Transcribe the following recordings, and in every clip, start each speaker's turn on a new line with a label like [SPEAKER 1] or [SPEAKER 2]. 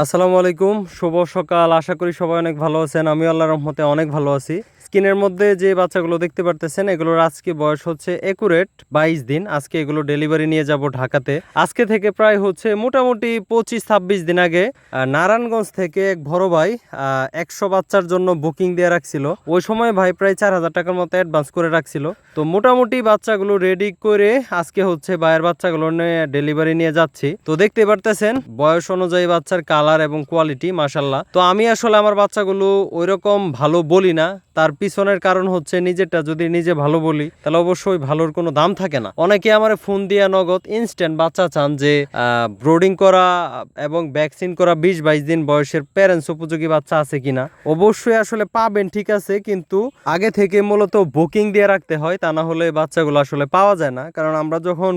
[SPEAKER 1] আসসালামু আলাইকুম। শুভ সকাল। আশা করি সবাই অনেক ভালো আছেন। আমি আল্লাহ রহমতে অনেক ভালো আছি। স্কিনের মধ্যে যে বাচ্চাগুলো দেখতে পারতেছেন, এগুলোর আজকে বয়স হচ্ছে একুরেট বাইশ দিন। আজকে এগুলো ডেলিভারি নিয়ে যাব ঢাকাতে। আজকে থেকে প্রায় হচ্ছে মোটামুটি পঁচিশ ছাব্বিশ দিন আগে নারায়ণগঞ্জ থেকে এক বড় ভাই একশো বাচ্চার জন্য বুকিং দিয়ে রাখছিল। ওই সময় ভাই প্রায় চার হাজার টাকার মতো অ্যাডভান্স করে রাখছিল। তো মোটামুটি বাচ্চাগুলো রেডি করে আজকে হচ্ছে ভাইয়ের বাচ্চাগুলো নিয়ে ডেলিভারি নিয়ে যাচ্ছি। তো দেখতে পারতেছেন, বয়স অনুযায়ী বাচ্চার কালার এবং কোয়ালিটি মাসাল্লাহ তো আমি আসলে আমার বাচ্চাগুলো ওইরকম ভালো বলি না। তার পিছনের কারণ হচ্ছে নিজেরটা যদি নিজে ভালো বলি, তাহলে অবশ্যই ভালোর কোনো দাম থাকে না। অনেকে আমার ফোন দিয়ে নগদ ইনস্ট্যান্ট বাচ্চা চান যে ব্রোডিং করা এবং ভ্যাকসিন করা বিশ বাইশ দিন বয়সের প্যারেন্টস উপযোগী বাচ্চা আছে কিনা, অবশ্যই আসলে পাবেন, ঠিক আছে, কিন্তু আগে থেকে মূলত বুকিং দিয়ে রাখতে হয়, তা না হলে বাচ্চাগুলো আসলে পাওয়া যায় না। কারণ আমরা যখন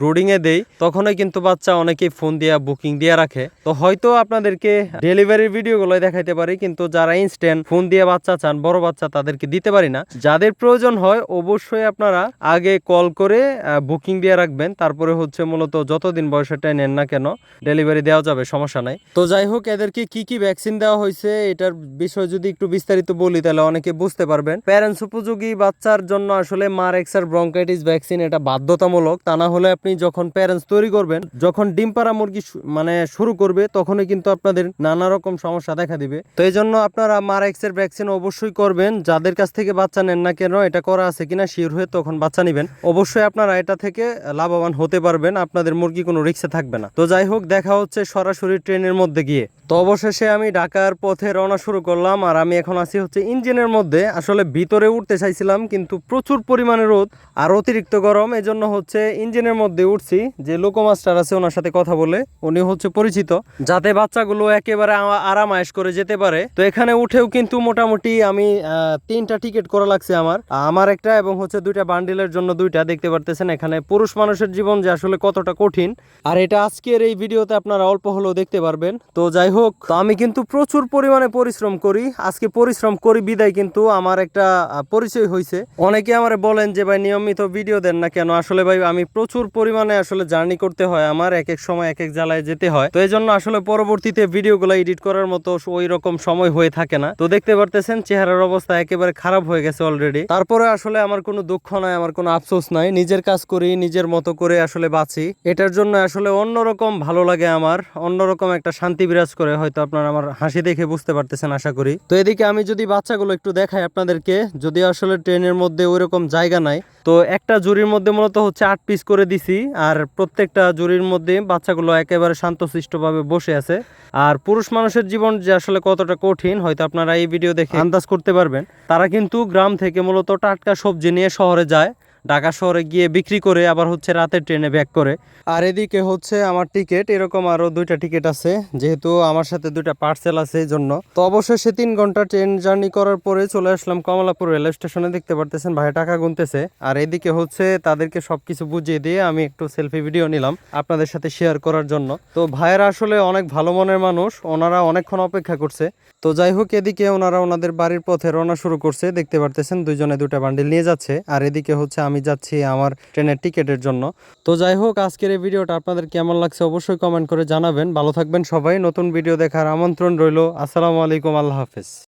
[SPEAKER 1] ব্রোডিং এ দেই, তখনই কিন্তু বাচ্চা অনেকেই ফোন দিয়ে বুকিং দিয়ে রাখে। তো হয়তো আপনাদেরকে ডেলিভারির ভিডিওগুলো দেখাইতে পারি, কিন্তু যারা ইনস্ট্যান্ট ফোন দিয়ে বাচ্চা চান, বড় বাচ্চা তাদেরকে দিতে পারি না। যাদের প্রয়োজন হয় অবশ্যই আপনারা আগে কল করে বুকিং দিয়ে রাখবেন। তারপরে হচ্ছে মূলত যতদিন বয়সেরটাই নেন না কেন, ডেলিভারি দেওয়া যাবে, সমস্যা নাই। তো যাই হোক, এদেরকে কি কি ভ্যাকসিন দেওয়া হয়েছে এটার বিষয়ে যদি একটু বিস্তারিত বলি, তাহলে অনেকে বুঝতে পারবেন। প্যারেন্টস উপযোগী বাচ্চার জন্য আসলে মার এক্সার ব্রঙ্কাইটিস ভ্যাকসিন এটা বাধ্যতামূলক। তা না হলে আপনি যখন প্যারেন্টস তৈরি করবেন, যখন ডিম পাড়া মুরগি মানে শুরু করবে, তখনই কিন্তু আপনাদের নানা রকম সমস্যা দেখা দিবে। তো এই জন্য আপনারা মার এক্সের ভ্যাকসিন অবশ্যই করবেন। যাদের কাছ থেকে বাচ্চা নেন না কেন এটা করা আছে কিনা শিওর হয়ে তখন বাচ্চা নেবেন। অবশ্যই আপনারা এটা থেকে লাভবান হতে পারবেন, আপনাদের মুরগি কোনো রিক্সে থাকবে না। তো যাই হোক, দেখা হচ্ছে সরাসরি ট্রেনের মধ্যে গিয়ে। তো অবশেষে আমি ঢাকার পথে রওনা শুরু করলাম, আর আমি এখন আছি হচ্ছে ইঞ্জিনের মধ্যে। আসলে ভিতরে উঠতে চাইছিলাম, কিন্তু প্রচুর পরিমাণে রোদ আর অতিরিক্ত গরম, এজন্য হচ্ছে ইঞ্জিনের মধ্যে উঠছি। যে লোকো মাস্টার আছে, ওনার সাথে কথা বলে উনি হচ্ছে পরিচিত, যাতে বাচ্চাগুলো একেবারে আরাম আয়েশ করে যেতে পারে। তো এখানে উঠেও কিন্তু মোটামুটি আমি তিনটা টিকিট করা লাগছে আমার। আমার একটা এবং হচ্ছে দুইটা বান্ডিলের জন্য দুইটা, দেখতে পারতেছেন এখানে। পুরুষ মানুষের জীবন যে আসলে কতটা কঠিন। আর এটা আজকের এই ভিডিওতে আপনারা অল্প হলেও দেখতে পারবেন। তো যাই হোক, তো আমি কিন্তু প্রচুর পরিমাণে পরিশ্রম করি। আজকে পরিশ্রম করি বিদায় কিন্তু আমার একটা পরিচয় হয়েছে অনেকে আমার বলেন যে, ভাই, নিয়মিত ভিডিও দেন না কেন? আসলে ভাই, আমি প্রচুর পরিমাণে আসলে জার্নি করতে হয় আমার, এক এক সময়, এক এক জেলায় যেতে হয়। তো এই জন্য আসলে পরবর্তীতে ভিডিওগুলো এডিট করার মতো ওই রকম সময় হয়ে থাকে না। তো দেখতে পারতেছেন, চেহারার অবস্থা একেবারে খারাপ হয়ে গেছে অলরেডি তারপরে আসলে আমার কোনো দুঃখ নাই, আমার কোনো আফসোস নাই। নিজের কাজ করি, নিজের মতো করে আসলে বাঁচি। এটার জন্য আসলে অন্যরকম ভালো লাগে আমার, অন্যরকম একটা শান্তি বিরাজ করে। হয়তো আপনারা আমার হাসি দেখে বুঝতে পারতেছেন, আশা করি। তো এদিকে আমি যদি বাচ্চাগুলো একটু দেখাই আপনাদেরকে, যদি আসলে ট্রেনের মধ্যে ওইরকম জায়গা নাই, তো একটা জুরির মধ্যে মূলত হচ্ছে আট পিস করে দিছি। আর প্রত্যেকটা জুরির মধ্যে বাচ্চাগুলো একেবারে শান্তশিষ্টভাবে বসে আছে। আর পুরুষ মানুষের জীবন যে আসলে কতটা কঠিন, হয়তো আপনারা এই ভিডিও দেখে আন্দাজ করতে পারবেন। তারা কিন্তু গ্রাম থেকে মূলত টাটকা সবজি নিয়ে শহরে যায়। ঢাকা শহরে গিয়ে বিক্রি করে আবার হচ্ছে রাতের ট্রেনে ব্যাক করে। আর এদিকে হচ্ছে আমার টিকিট, এরকম আরও দুইটা টিকিট আছে, যেহেতু আমার সাথে দুইটা পার্সেল আছে এই জন্য। তো অবশেষে তিন ঘণ্টা ট্রেন জার্নি করার পরে চলে আসলাম কমলাপুর রেল স্টেশনে, দেখতে পারতেছেন ভাই টাকা গুনতেছে। আর এদিকে হচ্ছে তাদেরকে সবকিছু বুঝিয়ে দিয়ে আমি একটু সেলফি ভিডিও নিলাম আপনাদের সাথে শেয়ার করার জন্য। তো ভাইয়েরা আসলে অনেক ভালো মনের মানুষ, ওনারা অনেকক্ষণ অপেক্ষা করছে। তো যাই হোক, এদিকে ওনারা ওনাদের বাড়ির পথে রওনা শুরু করছে, দেখতে পারতেছেন দুইজনে দুটা বান্ডিল নিয়ে যাচ্ছে। আর এদিকে হচ্ছে আমি যাচ্ছি আমার ট্রেনের টিকিটের জন্য। তো যাই হোক আজকের এই ভিডিওটা আপনাদের কেমন লাগছে অবশ্যই কমেন্ট করে জানাবেন। ভালো থাকবেন সবাই। নতুন ভিডিও দেখার আমন্ত্রণ রইল। আসসালামু আলাইকুম। আল্লাহ হাফেজ।